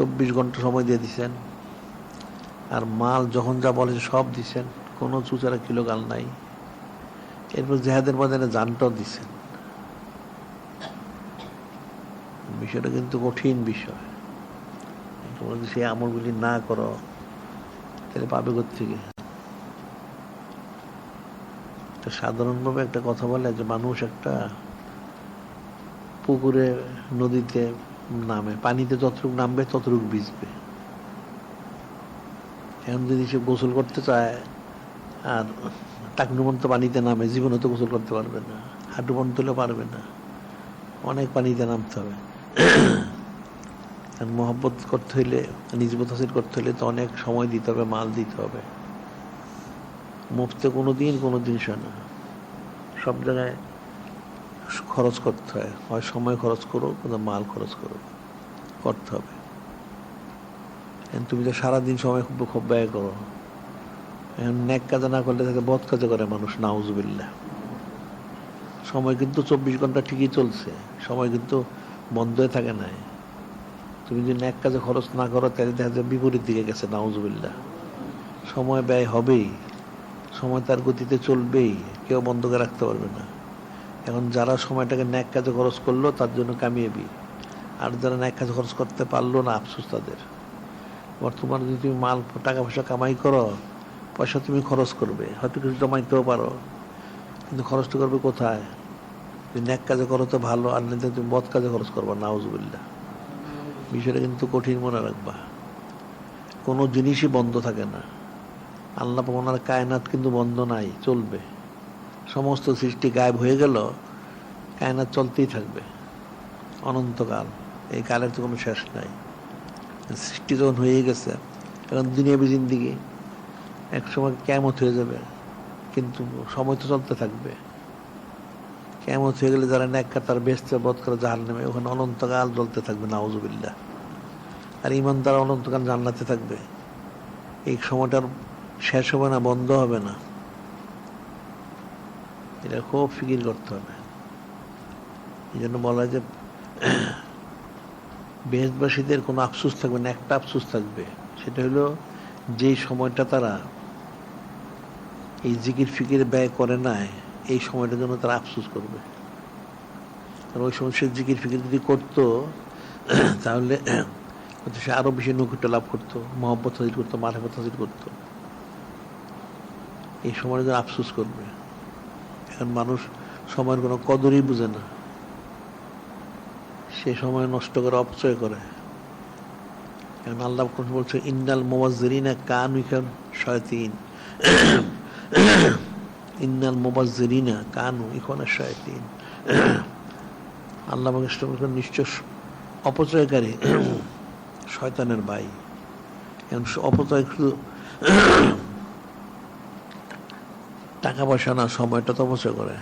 চব্বিশ ঘণ্টা সময় দিয়ে দিছেন। আর মাল যখন যা বলে সব দিছেন, কোনো চুচারা কিলোগাল নাই। এরপর জেহাদের ময়দানে জানটাও দিছেন। বিষয়টা কিন্তু কঠিন বিষয়। যদি সেই আমলগুলি না করো, তাহলে পাবে থেকে সাধারণভাবে একটা কথা বলে যে মানুষ একটা পুকুরে, নদীতে নামে, পানিতে যতটুকু নামবে, ততটুকু ভিজবে। এখন যদি সে গোসল করতে চায়, আর টাকনু পর্যন্ত পানিতে নামে, জীবনে তো গোসল করতে পারবে না হাঁটু পর্যন্ত হলেও পারবে না, অনেক পানিতে নামতে হবে। আর মহব্বত করতে হইলে নিজবত হাসিল করতে হইলে তো অনেক সময় দিতে হবে, মাল দিতে হবে। মুফতে কোনো দিন কোনো জিনিস হয় না। সব জায়গায় খরচ করতে হয়। হয় সময় খরচ করো কিন্তু মাল খরচ করো করতে হবে। তুমি তো সারাদিন সময় খুব খুব ব্যয় করো। এখন ন্যাক কাজে না করলে তাকে বধ কাজে করে মানুষ নাউজুবিল্লা সময় কিন্তু চব্বিশ ঘণ্টা ঠিকই চলছে। সময় কিন্তু বন্ধ হয়ে থাকে নাই। তুমি যদি ন্যাক কাজে খরচ না করো, তাহলে দেখা যায় বিপরীত দিকে গেছে নাউজুবিল্লা সময় ব্যয় হবেই। সময় তার গতিতে চলবেই। কেউ বন্ধ করে রাখতে পারবে না। এখন যারা সময়টাকে ন্যাক কাজে খরচ করল, তার জন্য কামিয়েবি আর যারা ন্যাক কাজে খরচ করতে পারল না, আফসোস তাদের। বর্তমান যদি তুমি মাল টাকা পয়সা কামাই করো, পয়সা তুমি খরচ করবে। হয়তো কিছু জমাইতেও পারো। কিন্তু খরচটা করবে কোথায়? যদি ন্যাক কাজে করো তো ভালো, আর নিতে তুমি বদ কাজে খরচ করবা নাউজুবিল্লা বিষয়টা কিন্তু কঠিন মনে রাখবা। কোনো জিনিসই বন্ধ থাকে না। আল্লাহ ওনার কায়নাত কিন্তু বন্ধ নাই, চলবে। সমস্ত সৃষ্টি গায়েব হয়ে গেল, কায়নাত চলতেই থাকবে। অনন্তকাল, এই কালের তো কোনো শেষ নাই। সৃষ্টি যখন হয়ে গেছে এখন দুনিয়াবি জিন্দিগি, এক সময় কেমত হয়ে যাবে, কিন্তু সময় তো চলতে থাকবে। কেমত হয়ে গেলে যারা ন্যাক্কা তার বেসতে বধ করে জাহান নেবে ওখানে অনন্তকাল জ্বলতে থাকবে নাউজুবিল্লা আর ইমান তারা অনন্তকাল জান্নাতে থাকবে। এই সময়টার শেষ হবে না, বন্ধ হবে না। এটা খুব ফিকির করতে হবে। এই জন্য বলা যে বেহবাসীদের কোনো আফসুস থাকবে না, একটা আফসুস থাকবে। সেটা হলো, যেই সময়টা তারা এই জিকির ফিকির ব্যয় করে নাই, এই সময়টার জন্য তারা আফসুস করবে। কারণ ওই সময় সে জিকির ফিকির যদি করতো, তাহলে সে আরও বেশি নৈকুট্য লাভ করতো, মহব্বত হাজির করতো মাথাপত হাজির করতো। এই সময়ের জন্য আফসুস করবে। এখন মানুষ সময়ের কোনো কদরই বুঝে না। সে সময় নষ্ট করে, অপচয় করে। এখন আল্লাহ বলছে, ইন্নাল মোবাজিনা কান ইখান শয়তিন। ইন্নাল মোবাজিনা কানু ইখান শয়তিন। আল্লাহ বলছেন নিশ্চয় অপচয়কারী, শয়তানের ভাই। এখন অপচয় শুধু টাকা পয়সা না সময়টা তো অপচয় করে।